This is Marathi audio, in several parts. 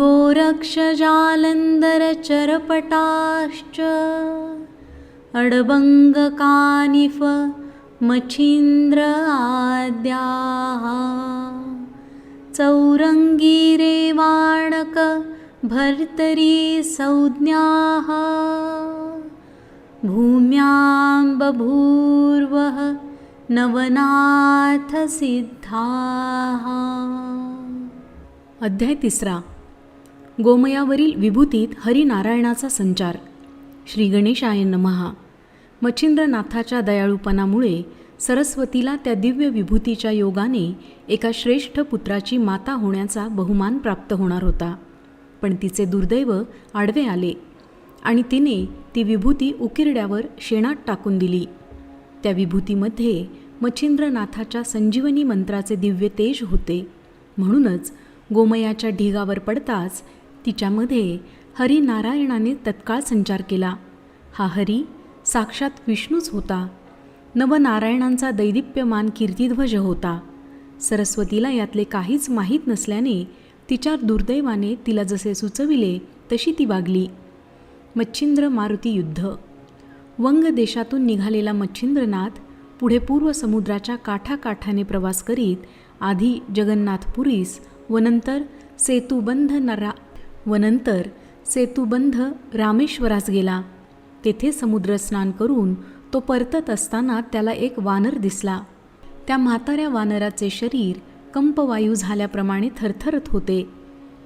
गोरक्षजालन्धरचरपटाश्च अडबङ्गकानिफ मच्छीन्द्र आद्याः चौरङ्गीरेवाणक भर्तरी संज्ञाः भूम्यां बभूर्वः नवनाथसिद्धाः। अध्याय तिसरा। गोमयावरील विभूतीत हरिनारायणाचा संचार. श्री गणेशाय नमहा. मच्छिंद्रनाथाच्या दयाळूपणामुळे सरस्वतीला त्या दिव्य विभूतीच्या योगाने एका श्रेष्ठ पुत्राची माता होण्याचा बहुमान प्राप्त होणार होता. पण तिचे दुर्दैव आडवे आले आणि तिने ती विभूती उकिरड्यावर शेणात टाकून दिली. त्या विभूतीमध्ये मच्छिंद्रनाथाच्या संजीवनी मंत्राचे दिव्य तेज होते. म्हणूनच गोमयाच्या ढिगावर पडताच तिच्यामध्ये हरिनारायणाने तत्काळ संचार केला. हा हरी साक्षात विष्णूच होता. नवनारायणांचा दैदिप्यमान कीर्तिध्वज होता. सरस्वतीला यातले काहीच माहीत नसल्याने तिच्या दुर्दैवाने तिला जसे सुचविले तशी ती वागली. मच्छिंद्र मारुती युद्ध. वंग देशातून निघालेला मच्छिंद्रनाथ पुढे पूर्व समुद्राच्या काठाकाठाने प्रवास करीत आधी जगन्नाथपुरीस व नंतर सेतुबंध नरा व नंतर सेतुबंध रामेश्वरास गेला. तेथे समुद्रस्नान करून तो परतत असताना त्याला एक वानर दिसला. त्या म्हाताऱ्या वानराचे शरीर कंपवायू झाल्याप्रमाणे थरथरत होते.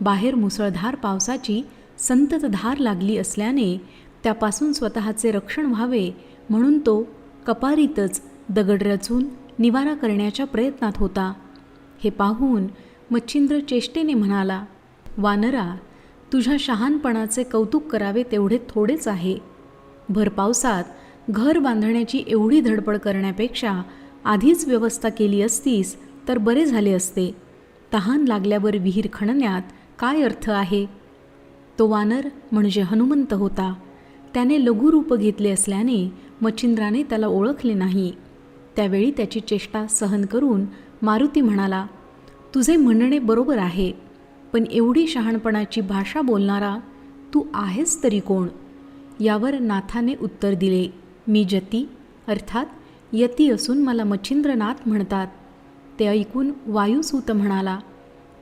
बाहेर मुसळधार पावसाची संततधार लागली असल्याने त्यापासून स्वतःचे रक्षण व्हावे म्हणून तो कपारीतच दगड रचून निवारा करण्याच्या प्रयत्नात होता. हे पाहून मच्छिंद्र चेष्टेने म्हणाला वानरा तुझ्या शहानपणाचे कौतुक करावे तेवढे थोडेच आहे. भरपावसात घर बांधण्याची एवढी धडपड करण्यापेक्षा आधीच व्यवस्था केली असतीस तर बरे झाले असते. तहान लागल्यावर विहीर खणण्यात काय अर्थ आहे? तो वानर म्हणजे हनुमंत होता. त्याने लघुरूप घेतले असल्याने मच्छिंद्राने त्याला ओळखले नाही. त्यावेळी त्याची चेष्टा सहन करून मारुती म्हणाला तुझे म्हणणे बरोबर आहे. पण एवढी शहाणपणाची भाषा बोलणारा तू आहेस तरी कोण? यावर नाथाने उत्तर दिले मी जती अर्थात यती असून मला मच्छिंद्रनाथ म्हणतात. ते ऐकून वायुसूत म्हणाला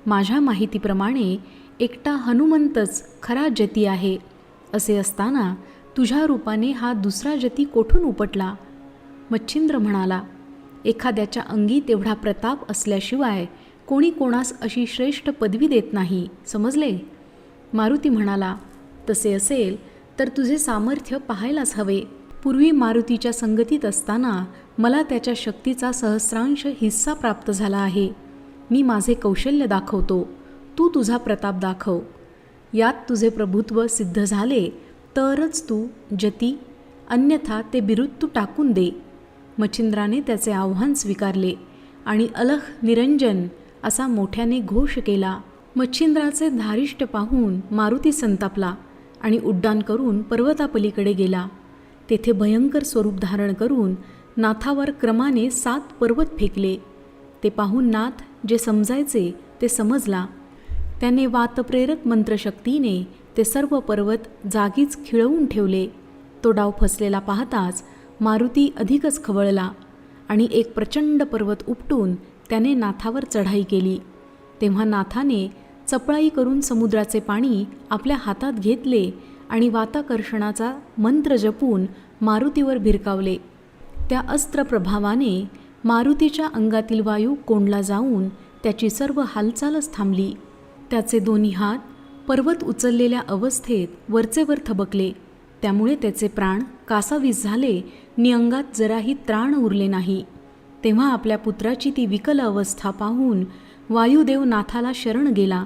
माझ्या माहितीप्रमाणे एकटा हनुमंतच खरा जती आहे. असे असताना तुझ्या रूपाने हा दुसरा जती कोठून उपटला? मच्छिंद्र म्हणाला एखाद्याच्या अंगी तेवढा प्रताप असल्याशिवाय कोणी कोणास अशी श्रेष्ठ पदवी देत नाही समजले? मारुती म्हणाला तसे असेल तर तुझे सामर्थ्य पाहायलाच हवे. पूर्वी मारुतीच्या संगतीत असताना मला त्याच्या शक्तीचा सहस्रांश हिस्सा प्राप्त झाला आहे. मी माझे कौशल्य दाखवतो. तू तुझा प्रताप दाखव. यात तुझे प्रभुत्व सिद्ध झाले तरच तू जती अन्यथा ते बिरुद तू टाकून दे. मच्छिंद्राने त्याचे आव्हान स्वीकारले आणि अलख निरंजन असा मोठ्याने घोष केला. मच्छिंद्राचे धारिष्ट पाहून मारुती संतापला आणि उड्डाण करून पर्वतापलीकडे गेला. तेथे भयंकर स्वरूप धारण करून नाथावर क्रमाने सात पर्वत फेकले. ते पाहून नाथ जे समजायचे ते समजला. त्याने वातप्रेरक मंत्रशक्तीने ते सर्व पर्वत जागीच खिळवून ठेवले. तो डाव फसलेला पाहताच मारुती अधिकच खवळला आणि एक प्रचंड पर्वत उपटून त्याने नाथावर चढाई केली. तेव्हा नाथाने चपळाई करून समुद्राचे पाणी आपल्या हातात घेतले आणि वाताकर्षणाचा मंत्र जपून मारुतीवर भिरकावले. त्या अस्त्रप्रभावाने मारुतीच्या अंगातील वायू कोंडला जाऊन त्याची सर्व हालचालच थांबली. त्याचे दोन्ही हात पर्वत उचललेल्या अवस्थेत वरचेवर थबकले. त्यामुळे त्याचे प्राण कासावीस झाले नि अंगात जराही त्राण उरले नाही. तेव्हा आपल्या पुत्राची ती विकल अवस्था पाहून वायुदेव नाथाला शरण गेला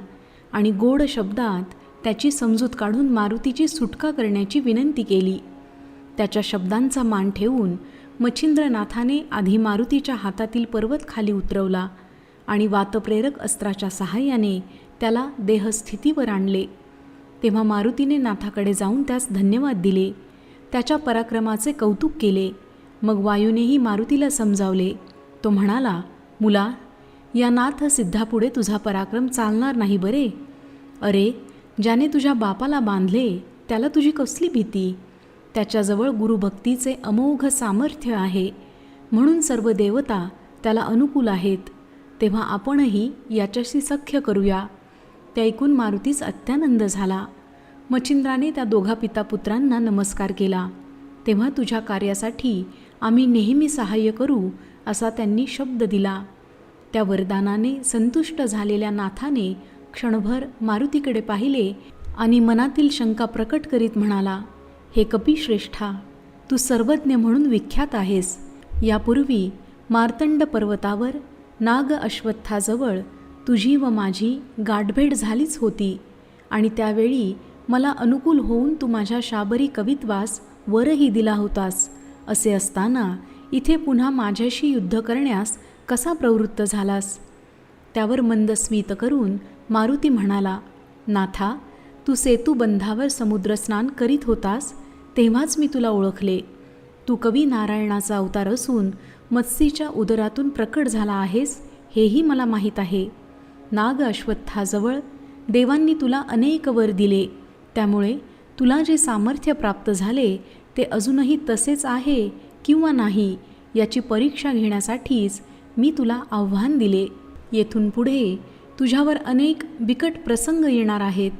आणि गोड शब्दात त्याची समजूत काढून मारुतीची सुटका करण्याची विनंती केली. त्याच्या शब्दांचा मान ठेवून मच्छिंद्रनाथाने आधी मारुतीच्या हातातील पर्वत खाली उतरवला आणि वातप्रेरक अस्त्राच्या सहाय्याने त्याला देहस्थितीवर आणले. तेव्हा मारुतीने नाथाकडे जाऊन त्यास धन्यवाद दिले. त्याच्या पराक्रमाचे कौतुक केले. मग वायूनेही मारुतीला समजावले तो म्हणाला मुला या नाथ सिद्धापुढे तुझा पराक्रम चालणार नाही बरे. अरे ज्याने तुझ्या बापाला बांधले त्याला तुझी कसली भीती? त्याच्याजवळ गुरुभक्तीचे अमोघ सामर्थ्य आहे. म्हणून सर्व देवता त्याला अनुकूल आहेत. तेव्हा आपणही याच्याशी सख्य करूया. ते ऐकून मारुतीस अत्यानंद झाला. मच्छिंद्राने त्या दोघा पितापुत्रांना नमस्कार केला. तेव्हा तुझ्या कार्यासाठी आम्ही नेहमी सहाय्य करू असा त्यांनी शब्द दिला. त्या वरदानाने संतुष्ट झालेल्या नाथाने क्षणभर मारुतीकडे पाहिले आणि मनातील शंका प्रकट करीत म्हणाला हे कपिश्रेष्ठा तू सर्वज्ञ म्हणून विख्यात आहेस. यापूर्वी मार्तंड पर्वतावर नाग अश्वत्थाजवळ तुझी व माझी गाठभेट झालीच होती आणि त्यावेळी मला अनुकूल होऊन तू माझ्या शाबरी कवित्वास वरही दिला होतास असे असताना इथे पुन्हा माझ्याशी युद्ध करण्यास कसा प्रवृत्त झालास? त्यावर मंदस्मित करून मारुती म्हणाला नाथा तू सेतुबंधावर समुद्रस्नान करीत होतास तेव्हाच मी तुला ओळखले. तू कवी नारायणाचा अवतार असून मत्स्यीच्या उदरातून प्रकट झाला आहेस हेही मला माहीत आहे. नाग अश्वत्थाजवळ देवांनी तुला अनेक वर दिले. त्यामुळे तुला जे सामर्थ्य प्राप्त झाले ते अजूनही तसेच आहे किंवा नाही याची परीक्षा घेण्यासाठीच मी तुला आव्हान दिले. येथून पुढे तुझ्यावर अनेक बिकट प्रसंग येणार आहेत.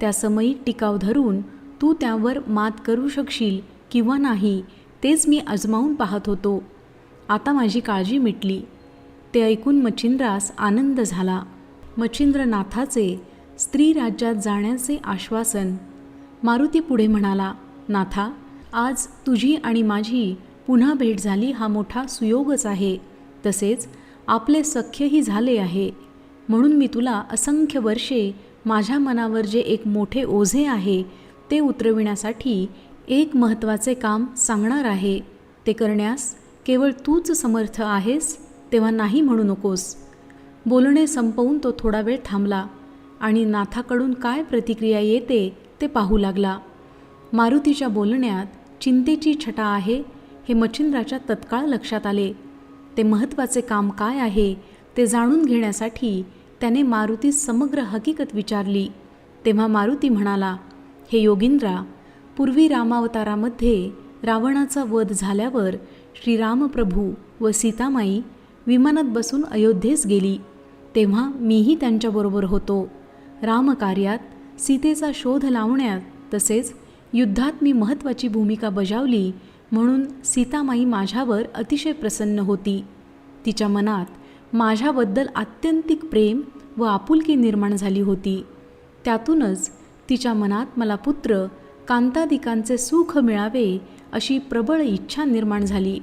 त्या समयी टिकाव धरून तू त्यावर मात करू शकशील किंवा नाही तेच मी अजमावून पाहत होतो. आता माझी काळजी मिटली. ते ऐकून मच्छिंद्रास आनंद झाला. मच्छिंद्रनाथाचे स्त्री राज्यात जाण्याचे आश्वासन. मारुती पुढे म्हणाला नाथा आज तुझी आणि माझी पुन्हा भेट झाली हा मोठा सुयोगच आहे. तसेच आपले सख्यही झाले आहे. म्हणून मी तुला असंख्य वर्षे माझ्या मनावर जे एक मोठे ओझे आहे ते उतरविण्यासाठी एक महत्त्वाचे काम सांगणार आहे. ते करण्यास केवळ तूच समर्थ आहेस तेव्हा नाही म्हणू नकोस. बोलणे संपवून तो थोडा वेळ थांबला आणि नाथाकडून काय प्रतिक्रिया येते ते पाहू लागला. मारुतीच्या बोलण्यात चिंतेची छटा आहे हे मच्छिंद्राच्या तत्काळ लक्षात आले. ते महत्त्वाचे काम काय आहे ते जाणून घेण्यासाठी त्याने मारुतीस समग्र हकीकत विचारली. तेव्हा मारुती म्हणाला हे योगिंद्रा पूर्वी रामावतारामध्ये रावणाचा वध झाल्यावर श्रीरामप्रभू व सीतामाई विमानात बसून अयोध्येस गेली. तेव्हा मीही त्यांच्याबरोबर होतो. रामकार्यात सीतेचा शोध लावण्यात तसेच युद्धात मी महत्त्वाची भूमिका बजावली म्हणून सीतामाई माझ्यावर अतिशय प्रसन्न होती. तिच्या मनात माझ्याबद्दल आत्यंतिक प्रेम व आपुलकी निर्माण झाली होती. त्यातूनच तिच्या मनात मला पुत्र कांतादिकांचे सुख मिळावे अशी प्रबळ इच्छा निर्माण झाली.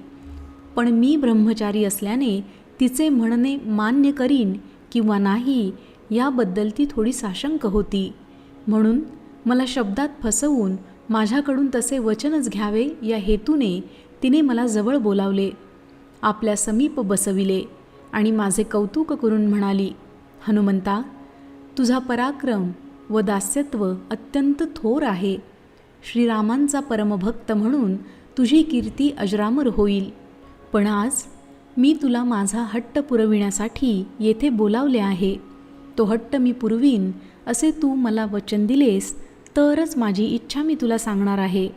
पण मी ब्रह्मचारी असल्याने तिचे म्हणणे मान्य करीन किंवा नाही याबद्दल ती थोडी साशंक होती. म्हणून मला शब्दात फसवून माझ्याकडून तसे वचनच घ्यावे या हेतूने तिने मला जवळ बोलावले. आपल्या समीप बसविले आणि माझे कौतुक करून म्हणाली हनुमंता तुझा पराक्रम व दास्यत्व अत्यंत थोर आहे. श्रीरामांचा परमभक्त म्हणून तुझी कीर्ती अजरामर होईल. पण आज मी तुला माझा हट्ट पुरविण्यासाठी येथे बोलावले आहे. तो हट्ट मी पुरवीन असे तू मला वचन दिलेस तरच माझी इच्छा मी तुला सांगणार आहे.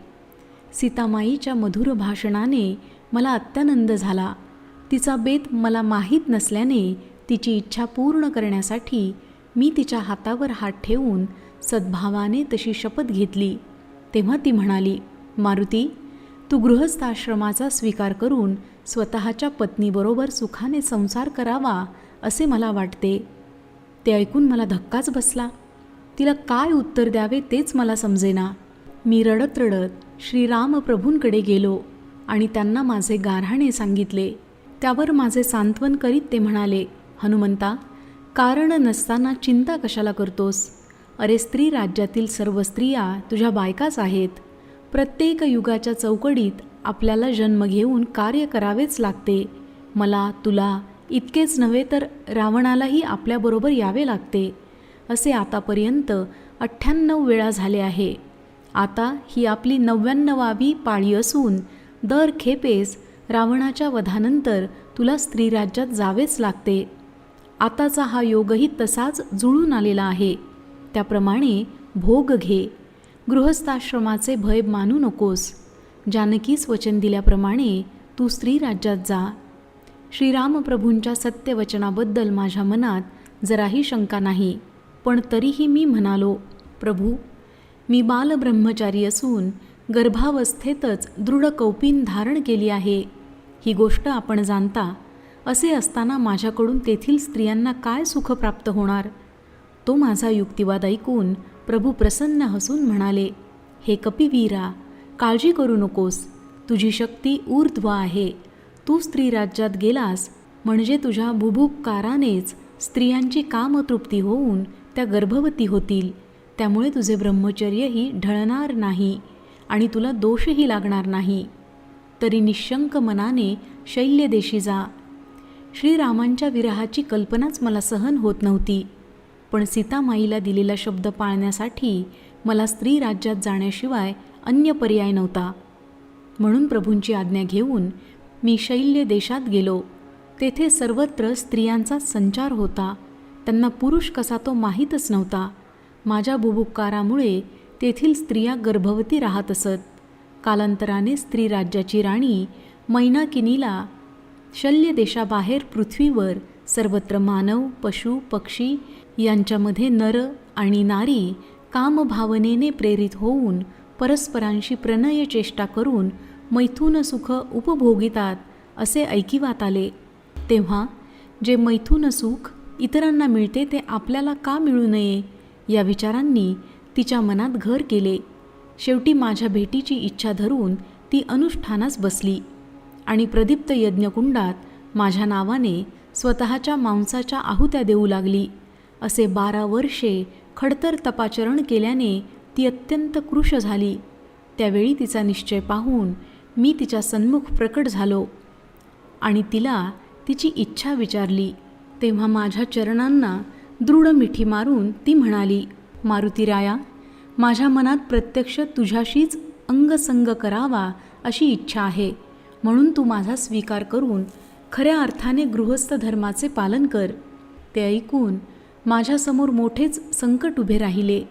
सीतामाईच्या मधुर भाषणाने मला अत्यानंद झाला. तिचा बेत मला माहीत नसल्याने तिची इच्छा पूर्ण करण्यासाठी मी तिच्या हातावर हात ठेवून सद्भावाने तशी शपथ घेतली. तेव्हा ती म्हणाली मारुती तू गृहस्थाश्रमाचा स्वीकार करून स्वतःच्या पत्नीबरोबर सुखाने संसार करावा असे मला वाटते. ते ऐकून मला धक्काच बसला. तिला काय उत्तर द्यावे तेच मला समजेना. मी रडत रडत श्रीरामप्रभूंकडे गेलो आणि त्यांना माझे गारहाणे सांगितले. त्यावर माझे सांत्वन करीत ते म्हणाले हनुमंता कारण नसताना चिंता कशाला करतोस? अरे स्त्री राज्यातील सर्व स्त्रिया तुझ्या बायकाच आहेत. प्रत्येक युगाच्या चौकडीत आपल्याला जन्म घेऊन कार्य करावेच लागते. मला तुला इतकेच नव्हे तर रावणालाही आपल्याबरोबर यावे लागते. असे आतापर्यंत अठ्ठ्याण्णव वेळा झाले आहे. आता ही आपली नव्याण्णवावी पाळी असून दर खेपेस रावणाच्या वधानंतर तुला स्त्रीराज्यात जावेच लागते. आताचा हा योगही तसाच जुळून आलेला आहे. त्याप्रमाणे भोग घे. गृहस्थाश्रमाचे भय मानू नकोस. जानकीस वचन दिल्याप्रमाणे तू स्त्री राज्यात जा. श्रीरामप्रभूंच्या सत्यवचनाबद्दल माझ्या मनात जराही शंका नाही. पण तरीही मी म्हणालो प्रभू मी बालब्रह्मचारी असून गर्भावस्थेतच दृढ कौपीन धारण केली आहे. ही गोष्ट आपण जाणता असे असताना माझ्याकडून तेथील स्त्रियांना काय सुख प्राप्त होणार? तो माझा युक्तिवाद ऐकून प्रभू प्रसन्न हसून म्हणाले हे कपिवीरा काळजी करू नकोस. तुझी शक्ती ऊर्ध्व आहे. तू स्त्री राज्यात गेलास म्हणजे तुझ्या भुभुपकारानेच स्त्रियांची कामतृप्ती होऊन त्या गर्भवती होतील. त्यामुळे तुझे ब्रह्मचर्यही ढळणार नाही आणि तुला दोषही लागणार नाही. तरी निशंक मनाने शैल्यदेशी जा. श्रीरामांच्या विरहाची कल्पनाच मला सहन होत नव्हती. पण सीतामाईला दिलेला शब्द पाळण्यासाठी मला स्त्री राज्यात जाण्याशिवाय अन्य पर्याय नव्हता. म्हणून प्रभूंची आज्ञा घेऊन मी शैल्य देशात गेलो. तेथे सर्वत्र स्त्रियांचा संचार होता. त्यांना पुरुष कसा तो माहीतच नव्हता. माझ्या बुभुक्कारामुळे तेथील स्त्रिया गर्भवती राहत असत. कालांतराने स्त्री राज्याची राणी मैनाकिनीला शल्य देशाबाहेर पृथ्वीवर सर्वत्र मानव पशु पक्षी यांच्यामध्ये नर आणि नारी कामभावनेने प्रेरित होऊन परस्परांशी प्रणय चेष्टा करून मैथून सुख उपभोगितात असे ऐकिवात आले. तेव्हा जे मैथून सुख इतरांना मिळते ते आपल्याला का मिळू नये? या विचारांनी तिच्या मनात घर केले. शेवटी माझ्या भेटीची इच्छा धरून ती अनुष्ठानास बसली आणि प्रदीप्त यज्ञकुंडात माझ्या नावाने स्वतःच्या मांसाच्या आहुत्या देऊ लागली. असे बारा वर्षे खडतर तपाचरण केल्याने ती अत्यंत कृश झाली. त्यावेळी तिचा निश्चय पाहून मी तिच्या सन्मुख प्रकट झालो आणि तिला तिची इच्छा विचारली. तेव्हा माझ्या चरणांना दृढ मिठी मारून ती म्हणाली मारुतीराया माझ्या मनात प्रत्यक्ष तुझ्याशीच अंगसंग करावा अशी इच्छा आहे. म्हणून तू माझा स्वीकार करून खऱ्या अर्थाने गृहस्थ धर्माचे पालन कर. ते ऐकून माझ्यासमोर मोठेच संकट उभे राहिले.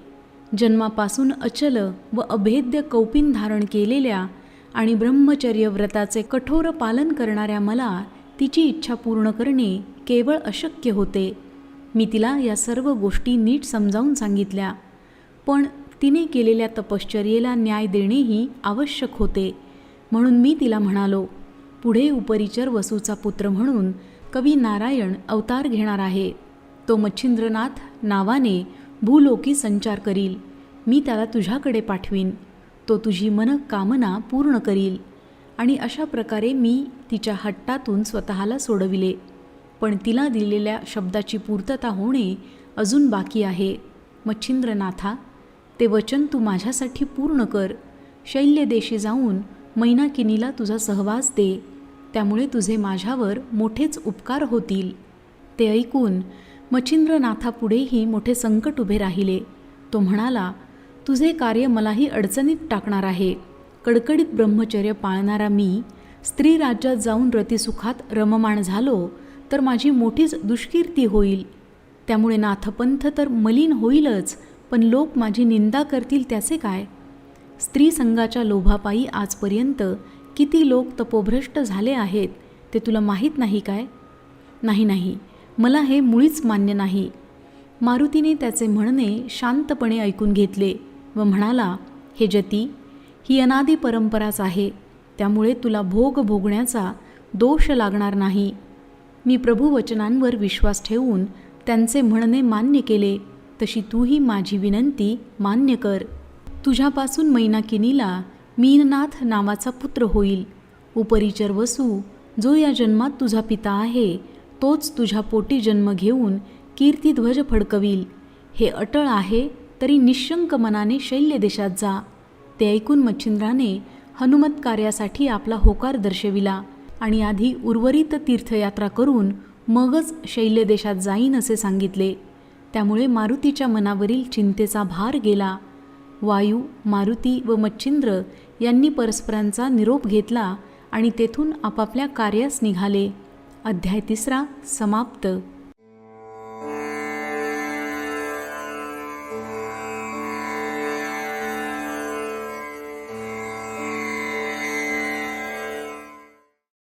जन्मापासून अचल व अभेद्य कौपिन धारण केलेल्या आणि ब्रह्मचर्य व्रताचे कठोर पालन करणाऱ्या मला तिची इच्छा पूर्ण करणे केवळ अशक्य होते. मी तिला या सर्व गोष्टी नीट समजावून सांगितल्या. पण तिने केलेल्या तपश्चर्येला न्याय देणेही आवश्यक होते. म्हणून मी तिला म्हणालो पुढे उपरिचर वसूचा पुत्र म्हणून कवी नारायण अवतार घेणार आहे. तो मच्छिंद्रनाथ नावाने भूलोकी संचार करील. मी त्याला तुझ्याकडे पाठवीन. तो तुझी मनकामना पूर्ण करील. आणि अशा प्रकारे मी तिच्या हट्टातून स्वतःला सोडविले. पण तिला दिलेल्या शब्दाची पूर्तता होणे अजून बाकी आहे. मच्छिंद्रनाथा ते वचन तू माझ्यासाठी पूर्ण कर. शैल्यदेशी जाऊन मैनाकिनीला तुझा सहवास दे. त्यामुळे तुझे माझ्यावर मोठेच उपकार होतील. ते ऐकून मच्छिंद्रनाथापुढेही मोठे संकट उभे राहिले. तो म्हणाला तुझे कार्य मलाही अडचणीत टाकणार आहे. कडकडीत ब्रह्मचर्य पाळणारा मी स्त्री राज्यात जाऊन रतिसुखात रममाण झालो तर माझी मोठीच दुष्कीर्ती होईल. त्यामुळे नाथपंथ तर मलिन होईलच पण लोक माझी निंदा करतील त्याचे काय? स्त्री संघाच्या लोभापायी आजपर्यंत किती लोक तपोभ्रष्ट झाले आहेत ते तुला माहीत नाही काय? नाही नाही. मला हे मुळीच मान्य नाही. मारुतीने त्याचे म्हणणे शांतपणे ऐकून घेतले व म्हणाला हे जती ही अनादी परंपराच आहे. त्यामुळे तुला भोग भोगण्याचा दोष लागणार नाही. मी प्रभुवचनांवर विश्वास ठेवून त्यांचे म्हणणे मान्य केले. तशी तूही माझी विनंती मान्य कर. तुझ्यापासून मैनाकिनीला मीननाथ नावाचा पुत्र होईल. उपरिचर वसू जो या जन्मात तुझा पिता आहे तोच तुझ्या पोटी जन्म घेऊन कीर्तिध्वज फडकवील. हे अटळ आहे तरी निशंक मनाने शैल्य देशात जा. ते ऐकून मच्छिंद्राने हनुमत कार्यासाठी आपला होकार दर्शविला आणि आधी उर्वरित तीर्थयात्रा करून मगच शैल्य देशात जाईन असे सांगितले. त्यामुळे मारुतीच्या मनावरील चिंतेचा भार गेला. वायू मारुती व मच्छिंद्र यांनी परस्परांचा निरोप घेतला आणि तेथून आपापल्या कार्यास निघाले. अध्याय तिसरा समाप्त.